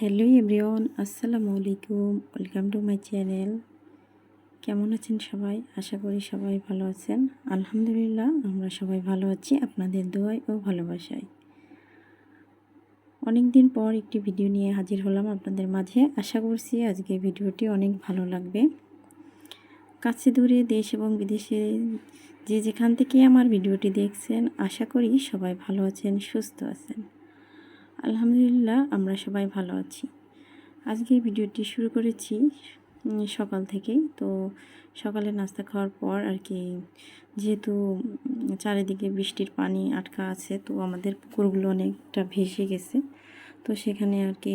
Hello everyone, আসসালামু আলাইকুম। Welcome to my channel. কেমন আছেন সবাই? আশা করি সবাই ভালো আছেন। আলহামদুলিল্লাহ, আমরা সবাই ভালো আছি আপনাদের দোয়ায় ও ভালোবাসায়। অনেক দিন পর একটি ভিডিও নিয়ে হাজির হলাম আপনাদের মাঝে। আশা করছি আজকে ভিডিওটি অনেক ভালো লাগবে। কাছে দূরে দেশ এবং বিদেশে যে যেখান থেকে আমার ভিডিওটি দেখছেন, আশা করি সবাই ভালো আছেন, সুস্থ আছেন। আলহামদুলিল্লাহ, আমরা সবাই ভালো আছি। আজকে ভিডিওটি শুরু করেছি সকাল থেকেই। তো সকালে নাস্তা খাওয়ার পর আর কি, যেহেতু চারিদিকে বৃষ্টির পানি আটকা আছে, তো আমাদের পুকুরগুলো অনেকটা ভেসে গেছে। তো সেখানে আর কি,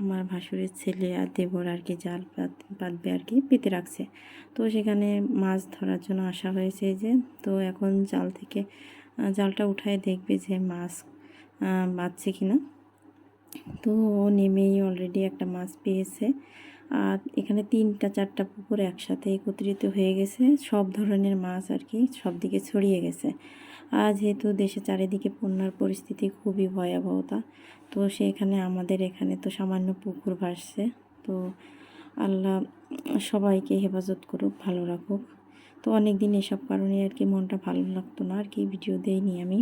আমার ভাসুরের ছেলে আর দেবর আর কি জাল পাত, পাতবে আর কি, পেতে রাখছে। তো সেখানে মাছ ধরার জন্য আসা হয়েছে যে, তো এখন জাল থেকে জালটা উঠায় দেখবে যে মাছ বাঁচছে কি না তো ও নেমেই অলরেডি একটা মাছ পেয়েছে। আর এখানে তিনটা, চারটা পুকুর একসাথে একত্রিত হয়ে গেছে। সব ধরনের মাছ আর কি সব দিকে ছড়িয়ে গেছে। আর যেহেতু দেশে চারিদিকে বন্যার পরিস্থিতি খুবই ভয়াবহতা, তো সেখানে আমাদের এখানে তো সামান্য পুকুর ভাসছে। তো আল্লাহ সবাইকে হেফাজত করুক, ভালো রাখুক। তো অনেক দিন এসব কারণে আর কি মনটা ভালো লাগতো না, আর কি ভিডিও দেইনি আমি।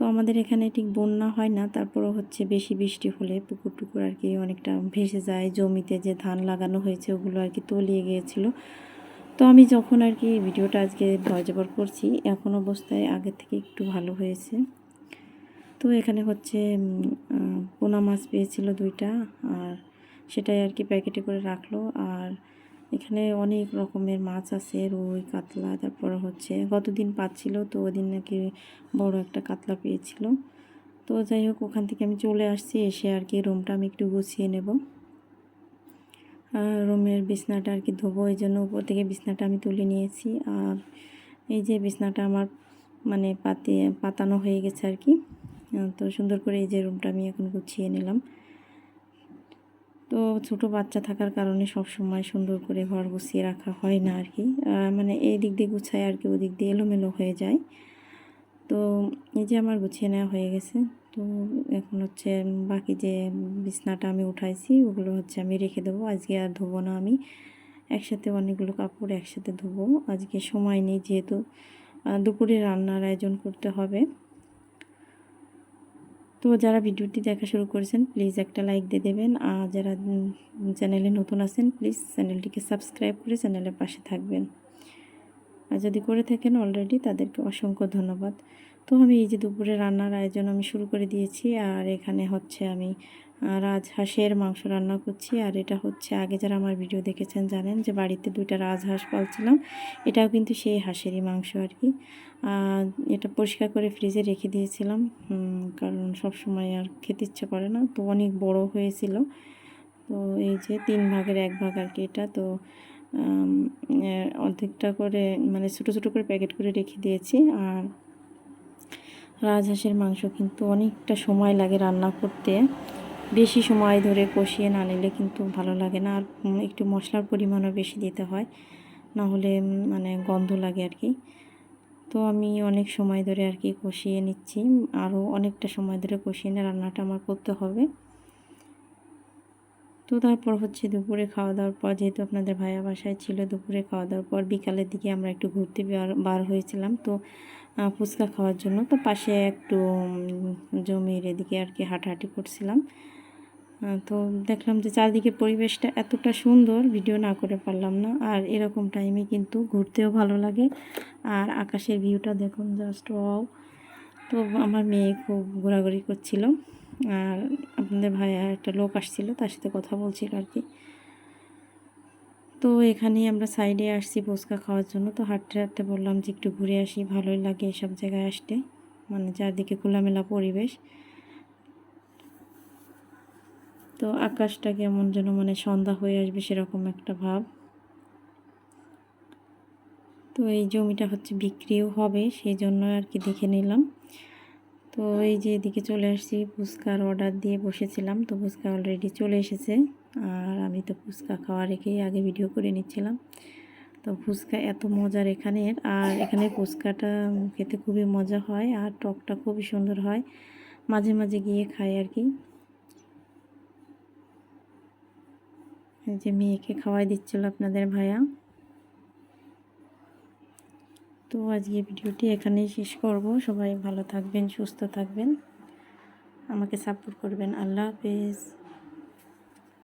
তো আমাদের এখানে ঠিক বন্যা হয় না, তারপরও হচ্ছে বেশি বৃষ্টি হলে পুকুর টুকুর আর কি অনেকটা ভেসে যায়। জমিতে যে ধান লাগানো হয়েছে ওগুলো আর কি তলিয়ে গিয়েছিল। তো আমি যখন আর কি ভিডিওটা আজকে ভয়জবর করছি, এখন অবস্থায় আগের থেকে একটু ভালো হয়েছে। তো এখানে হচ্ছে পোনা মাছ পেয়েছিল দুইটা, আর সেটাই আর কি প্যাকেটে করে রাখল। আর এখানে অনেক রকমের মাছ আছে, রুই, কাতলা, তারপর হচ্ছে গতদিন পাচ্ছিল তো ওদিন নাকি বড় একটা কাতলা পেয়েছিল। তো যাই হোক, ওখান থেকে আমি চলে আসছি, এসে আর কি রুমটা আমি একটু গুছিয়ে নেব। আর রুমের বিছনাটা আর কি ধোবো, এই জন্য উপর থেকে বিছনাটা আমি তুলে নিয়েছি। আর এই যে বিছনাটা আমার মানে পাতে, পাতানো হয়ে গেছে আর কি। তো সুন্দর করে এই যে রুমটা আমি এখন গুছিয়ে নিলাম। তো ছোট বাচ্চা থাকার কারণে সব সময় সুন্দর করে ঘর গুছিয়ে রাখা হয় না আর কি। মানে এই দিক দিয়ে গুছায় আর কি ওদিক দিয়ে এলোমেলো হয়ে যায়। তো এই যে আমার গুছিয়ে নেওয়া হয়ে গেছে, তো এখন হচ্ছে বাকি যে বিছনাটা আমি উঠাইছি, ওগুলো হচ্ছে আমি রেখে দেবো। আজকে আর ধোবো না আমি। একসাথে অনেকগুলো কাপড় একসাথে ধোবো। আজকে সময় নেই যেহেতু দুপুরে রান্নার আয়োজন করতে হবে। তো যারা ভিডিওটি দেখা শুরু করেছেন প্লিজ একটা লাইক দিয়ে দেবেন। আর যারা চ্যানেলে নতুন আছেন প্লিজ চ্যানেলটিকে সাবস্ক্রাইব করে চ্যানেলের পাশে থাকবেন। আর যদি করে থাকেন অলরেডি তাদেরকে অসংখ্য ধন্যবাদ। তো আমি এই যে দুপুরে রান্নার আয়োজন আমি শুরু করে দিয়েছি। আর এখানে হচ্ছে আমি রাজহাঁসের মাংস রান্না করছি। আর এটা হচ্ছে আগে যারা আমার ভিডিও দেখেছেন জানেন যে বাড়িতে দুইটা রাজহাঁস পালছিলাম। এটাও কিন্তু সেই হাঁসেরই মাংস আর কি। এটা পরিষ্কার করে ফ্রিজে রেখে দিয়েছিলাম। কারণ সব সময় আর খেতে ইচ্ছে করে না। তো অনেক বড় হয়েছিল। তো এই যে তিন ভাগের এক ভাগ আর কি এটা। তো অর্ধেকটা করে মানে ছোটো ছোটো করে প্যাকেট করে রেখে দিয়েছি। আর রাজহাঁসের মাংস কিন্তু অনেকটা সময় লাগে রান্না করতে। বেশি সময় ধরে কষিয়ে না নিলে কিন্তু ভালো লাগে না। আর একটু মশলার পরিমাণও বেশি দিতে হয়, না হলে মানে গন্ধ লাগে আর কি। তো আমি অনেক সময় ধরে আর কি কষিয়ে নিচ্ছি। আরও অনেকটা সময় ধরে কষিয়ে নিয়ে রান্নাটা আমার করতে হবে। তো তারপর হচ্ছে দুপুরে খাওয়া দাওয়ার পর, যেহেতু আপনাদের ভাইয়া বাসায় ছিল, দুপুরে খাওয়া দাওয়ার পর বিকালের দিকে আমরা একটু ঘুরতে বার হয়েছিলাম। তো ফুচকা খাওয়ার জন্য। তো পাশে একটু জমির এদিকে আর কি হাঁটাহাঁটি করছিলাম। তো দেখলাম যে চারদিকে পরিবেশটা এতটা সুন্দর, ভিডিও না করে পারলাম না। আর এরকম টাইমে কিন্তু ঘুরতেও ভালো লাগে। আর আকাশের ভিউটা দেখুন জাস্ট ওয়াও তো আমার মেয়ে খুব ঘোরাঘুরি করছিল। আর আপনাদের ভাইয়া একটা লোক আসছিল, তার সাথে কথা বলছিল আর কি। তো এখানেই আমরা সাইডে আসছি ফুচকা খাওয়ার জন্য। তো হাঁটতে হাঁটতে বললাম যে একটু ঘুরে আসি, ভালোই লাগে এসব জায়গায় আসতে। মানে চারদিকে খোলামেলা পরিবেশ। তো আকাশটা কেমন যেন মানে সন্ধ্যা হয়ে আসবে সেরকম একটা ভাব। তো এই জমিটা হচ্ছে বিক্রিও হবে সেই জন্য আর কি দেখে নিলাম। তো এই যে এদিকে চলে আসছি, ফুচকার অর্ডার দিয়ে বসেছিলাম, তো ফুচকা অলরেডি চলে এসেছে। আর আমি তো ফুচকা খাওয়া রেখেই আগে ভিডিও করে নিচ্ছিলাম। তো ফুচকা এত মজার এখানের আর এখানে ফুচকাটা খেতে খুবই মজা হয় আর টকটা খুবই সুন্দর হয়। মাঝে মাঝে গিয়ে খাই আর কি। যে মেয়েকে খাওয়াই দিচ্ছিল আপনাদের ভাইয়া। তো আজকে ভিডিওটি এখানেই শেষ করব। সবাই ভালো থাকবেন, সুস্থ থাকবেন। আমাকে সাপোর্ট করবেন। আল্লাহ হাফেজ।